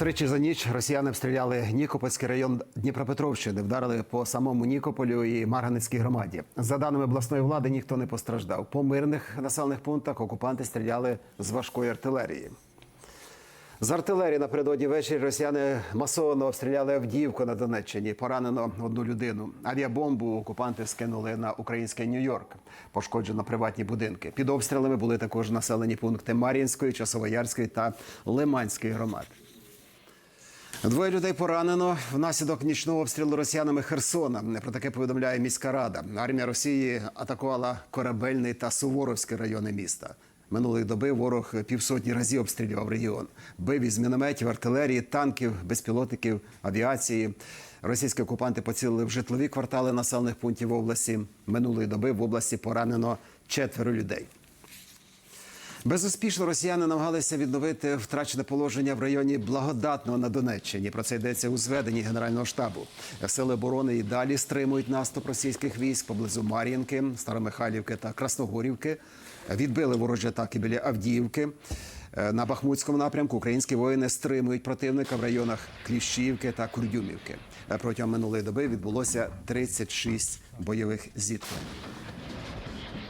Тричі за ніч росіяни обстріляли Нікопольський район Дніпропетровщини, вдарили по самому Нікополю і Марганецькій громаді. За даними обласної влади, ніхто не постраждав. По мирних населених пунктах окупанти стріляли з важкої артилерії. З артилерії напередодні ввечері росіяни масово обстріляли Авдіївку на Донеччині. Поранено одну людину. Авіабомбу окупанти скинули на український Нью-Йорк. Пошкоджено приватні будинки. Під обстрілами були також населені пункти Мар'їнської, Часовоярської та Лиманської громад. Двоє людей поранено внаслідок нічного обстрілу росіянами Херсона. Про таке повідомляє міська рада. Армія Росії атакувала корабельний та Суворовський райони міста. Минулої доби ворог півсотні разів обстрілював регіон. Бив із мінометів, артилерії, танків, безпілотників, авіації. Російські окупанти поцілили в житлові квартали населених пунктів області. Минулої доби в області поранено четверо людей. Безуспішно росіяни намагалися відновити втрачене положення в районі Благодатного на Донеччині. Про це йдеться у зведенні Генерального штабу. Сили оборони і далі стримують наступ російських військ поблизу Мар'їнки, Старомихайлівки та Красногорівки. Відбили ворожі атаки біля Авдіївки. Е, На Бахмутському напрямку українські воїни стримують противника в районах Кліщівки та Курдюмівки. Е, Протягом минулої доби відбулося 36 бойових зіткнень.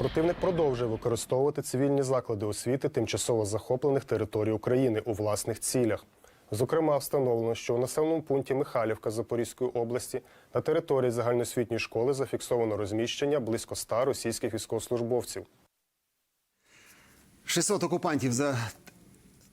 Противник продовжує використовувати цивільні заклади освіти тимчасово захоплених територій України у власних цілях. Зокрема, встановлено, що у населеному пункті Михайлівка Запорізької області на території загальноосвітньої школи зафіксовано розміщення близько 100 російських військовослужбовців. 600 окупантів за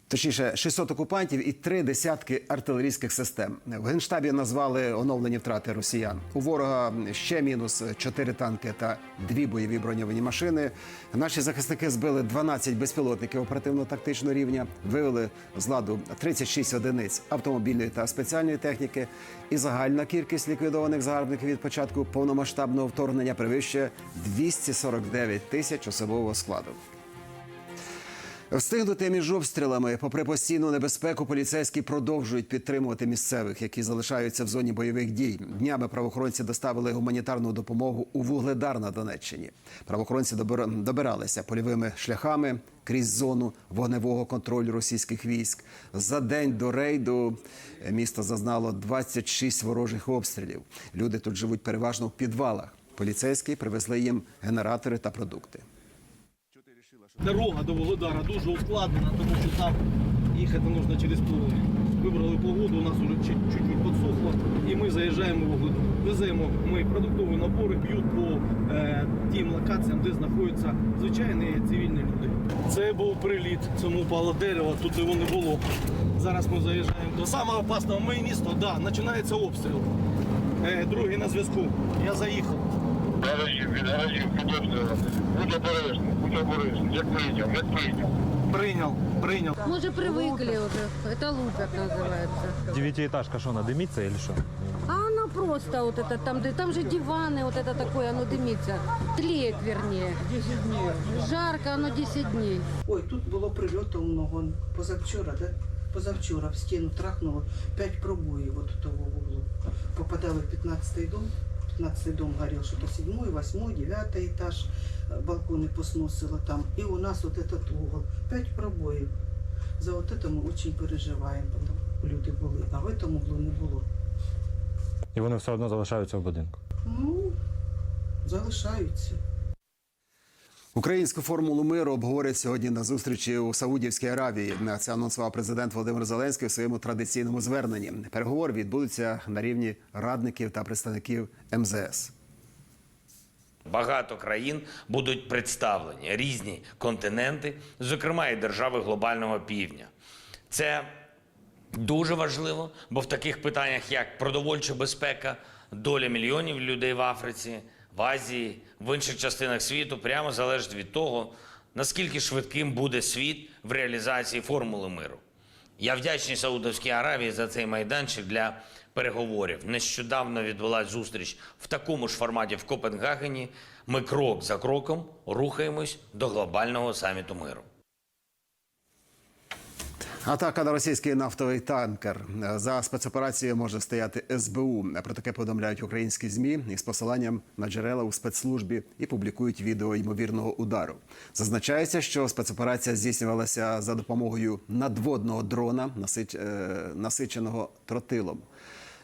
точніше 600 окупантів і три десятки артилерійських систем. В генштабі назвали оновлені втрати росіян. У ворога ще мінус 4 танки та дві бойові броньовані машини. Наші захисники збили 12 безпілотників оперативно-тактичного рівня, вивели з ладу 36 одиниць автомобільної та спеціальної техніки. І загальна кількість ліквідованих загарбників від початку повномасштабного вторгнення перевищує 249 тисяч особового складу. Встигнути між обстрілами, попри постійну небезпеку, поліцейські продовжують підтримувати місцевих, які залишаються в зоні бойових дій. Днями правоохоронці доставили гуманітарну допомогу у Вугледар на Донеччині. Правоохоронці добира- добиралися польовими шляхами крізь зону вогневого контролю російських військ. За день до рейду місто зазнало 26 ворожих обстрілів. Люди тут живуть переважно в підвалах. Поліцейські привезли їм генератори та продукти. Дорога до Володара дуже ускладнена, тому що там їхати потрібно через поле. Вибрали погоду, у нас вже чуть- підсохло, і ми заїжджаємо в Вугледар. Веземо ми продуктові набори, б'ють по е, тим локаціям, де знаходяться звичайні цивільні люди. Це був приліт, цьому упало дерево, тут його не було. Зараз ми заїжджаємо до самого опасного моє місто, да, починається обстріл. Е, другий на зв'язку. Я заїхав. Від підозрювати. Будь обережний, будь обережний. Як прийняв, як прийняв. Прийняв, прийняв. Мы уже привыкли уже. Это лупят называется. Девятиэтажка что, она дымится или что? А она просто вот это там, да- там же диваны, вот это такое, оно дымится. Тлеет, вернее. 10 дней. Жарко, оно 10 дней. Ой, тут було прильоту много. Позавчора, да? Позавчора в стіну трахнуло 5 пробоїв от у того вуглу. Попадали в 15-й дом. 15-й дом горел, что-то 7 8 9 этаж. Э, Балконы посносило там. И у нас вот этот угол. 5 пробоїв. За вот это мы очень переживаем. Там люди були, а в этом углу не було. І вони все одно залишаються в будинку. Ну, залишаються. Українську формулу миру обговорять сьогодні на зустрічі у Саудівській Аравії. Це анонсував президент Володимир Зеленський у своєму традиційному зверненні. Переговори відбудуться на рівні радників та представників МЗС. Багато країн будуть представлені різні континенти, зокрема і держави глобального півдня. Це дуже важливо, бо в таких питаннях, як продовольча безпека, доля мільйонів людей в Африці, в Азії, в інших частинах світу, прямо залежить від того, наскільки швидким буде світ в реалізації формули миру. Я вдячний Саудовській Аравії за цей майданчик для переговорів. Нещодавно відбулася зустріч в такому ж форматі в Копенгагені. Ми крок за кроком рухаємось до глобального саміту миру. Атака на російський нафтовий танкер за спецоперацією може стояти СБУ. Про таке повідомляють українські змі із посиланням на джерела у спецслужбі і публікують відео ймовірного удару. Зазначається, що спецоперація здійснювалася за допомогою надводного дрона, е, насиченого тротилом.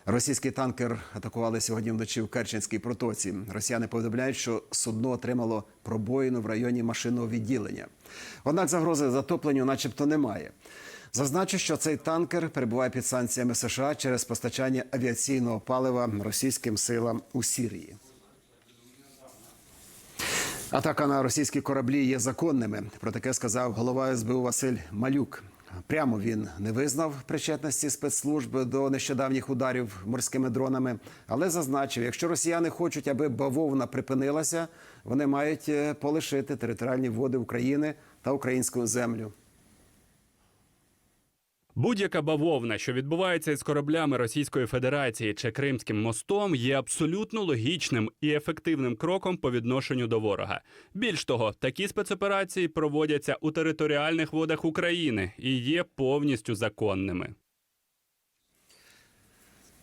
Російський танкер атакували сьогодні вночі в Керченській протоці. Росіяни повідомляють, що судно отримало пробоїну в районі машинного відділення. Однак загрози затопленню, начебто, немає. Зазначу, що цей танкер перебуває під санкціями США через постачання авіаційного палива російським силам у Сірії. Атака на російські кораблі є законними. Про таке сказав голова СБУ Василь Малюк. Прямо він не визнав причетності спецслужб до нещодавніх ударів морськими дронами, але зазначив, якщо росіяни хочуть, аби бавовна припинилася, вони мають е, полишити територіальні води України та українську землю. Будь-яка бавовна, що відбувається із кораблями Російської Федерації чи Кримським мостом, є абсолютно логічним і ефективним кроком по відношенню до ворога. Більш того, такі спецоперації проводяться у територіальних водах України і є повністю законними.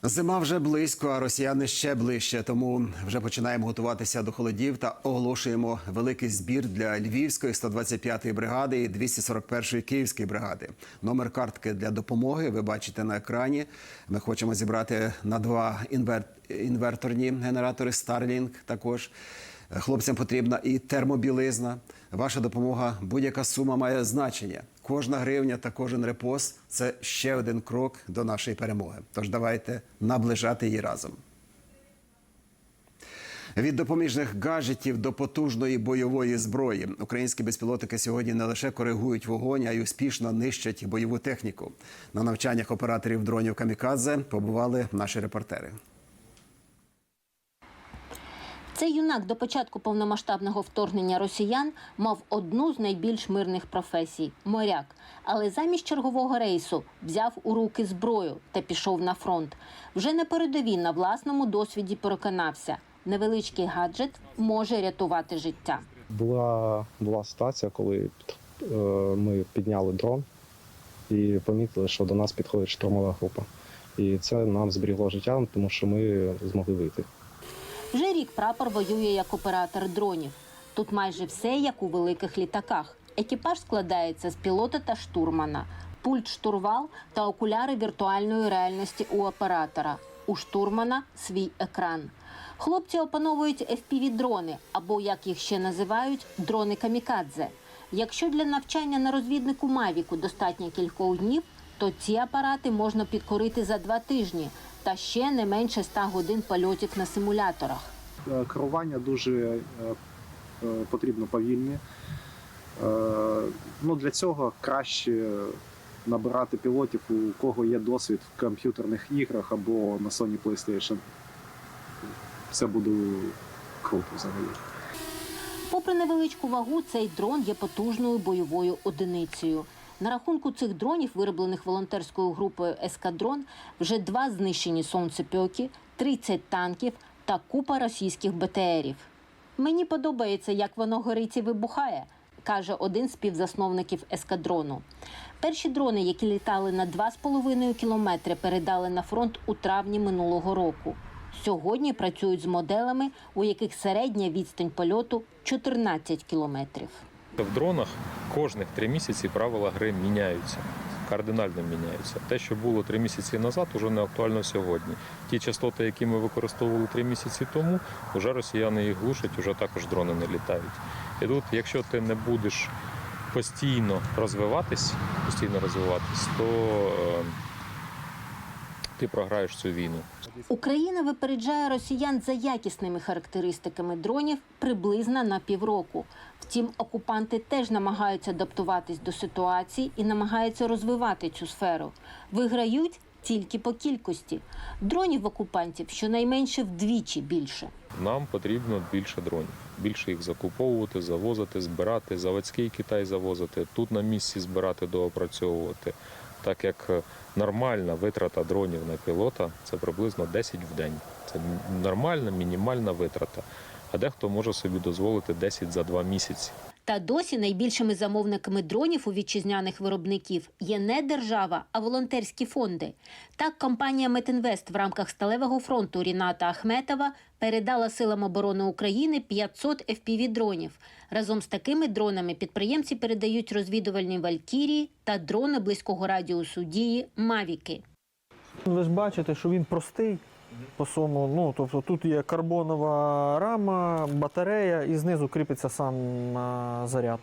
Зима вже близько, а росіяни ще ближче. Тому вже починаємо готуватися до холодів та оголошуємо великий збір для Львівської 125-ї бригади і 241-ї Київської бригади. Номер картки для допомоги ви бачите на екрані. Ми хочемо зібрати на два інвер... інверторні генератори Starlink також. Хлопцям потрібна і термобілизна. Ваша допомога, будь-яка сума має значення. Кожна гривня та кожен репост це ще один крок до нашої перемоги. Тож давайте наближати її разом. Від допоміжних гаджетів до потужної бойової зброї українські безпілотники сьогодні не лише коригують вогонь, а й успішно нищать бойову техніку. На навчаннях операторів дронів Камікадзе побували наші репортери. Цей юнак до початку повномасштабного вторгнення росіян мав одну з найбільш мирних професій моряк. Але замість чергового рейсу взяв у руки зброю та пішов на фронт. Вже на передовій на власному досвіді переконався, невеличкий гаджет може рятувати життя. Була, була ситуація, коли е, ми підняли дрон і помітили, що до нас підходить штурмова група. І це нам зберігло життя, тому що ми змогли вийти. Вже рік прапор воює як оператор дронів. Тут майже все як у великих літаках. Екіпаж складається з пілота та штурмана, пульт штурвал та окуляри віртуальної реальності у оператора. У штурмана свій екран. Хлопці опановують FPV-дрони, або як їх ще називають, дрони камікадзе. Якщо для навчання на розвіднику Мавіку достатньо кількох днів, то ці апарати можна підкорити за два тижні та ще не менше 100 годин польотів на симуляторах. Е, Керування дуже е, е, потрібно повільне. Ну, для цього краще набирати пілотів, у кого є досвід в комп'ютерних іграх або на Sony PlayStation. Це буде круто взагалі. Попри невеличку вагу, цей дрон є потужною бойовою одиницею. На рахунку цих дронів, вироблених волонтерською групою Ескадрон, вже два знищені сонцепьоки, 30 танків та купа російських БТРів. Мені подобається, як воно горить і вибухає, каже один з співзасновників ескадрону. Перші дрони, які літали на 2,5 кілометри, передали на фронт у травні минулого року. Сьогодні працюють з моделами, у яких середня відстань польоту 14 кілометрів. В дронах кожних три місяці правила гри міняються. Кардинально міняються. Те, що було три місяці назад, вже не актуально сьогодні. Ті частоти, які ми використовували три місяці тому, вже росіяни їх глушать, вже також дрони не літають. І тут, якщо ти не будеш постійно розвиватись, постійно розвиватись, то е, ти програєш цю війну. Україна випереджає росіян за якісними характеристиками дронів приблизно на півроку. Втім, окупанти теж намагаються адаптуватись до ситуації і намагаються розвивати цю сферу. Виграють тільки по кількості. Дронів окупантів щонайменше вдвічі більше. Нам потрібно більше дронів, більше їх закуповувати, завозити, збирати, заводський Китай завозити, тут на місці збирати, доопрацьовувати. Так як е, нормальна витрата дронів на пілота це приблизно 10 в день. Це нормальна мінімальна витрата. А дехто може собі дозволити 10 за 2 місяці. Та досі найбільшими замовниками дронів у вітчизняних виробників є не держава, а волонтерські фонди. Так, компанія Метінвест в рамках сталевого фронту Ріната Ахметова передала силам оборони України 500 FPV-дронів. Разом з такими дронами підприємці передають розвідувальні валькірії та дрони близького радіусу дії Мавіки. Ви ж бачите, що він простий по своєму. Ну, тобто тут є карбонова рама, батарея і знизу кріпиться сам заряд.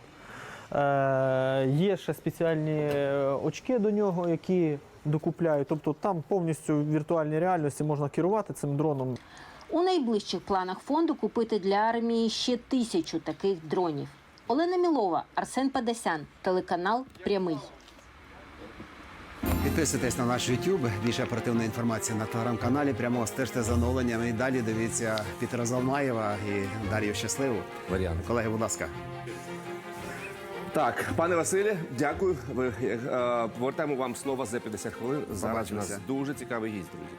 Е, є ще спеціальні е, очки до нього, які докупляють. Тобто там повністю в віртуальній реальності можна керувати цим дроном. У найближчих планах фонду купити для армії ще тисячу таких дронів. Олена Мілова, Арсен Падасян, телеканал Прямий. Підписуйтесь на наш YouTube. Більше оперативної інформації на телеграм-каналі. Прямо стежте за оновленнями. І далі дивіться Пітера Залмаєва і Дар'ю Щасливу. Варіант. Колеги, будь ласка. Так, пане Василі, дякую. Ви е, повертаємо вам слово за 50 хвилин. Зараз у нас Побачимося. дуже цікавий гість, друзі.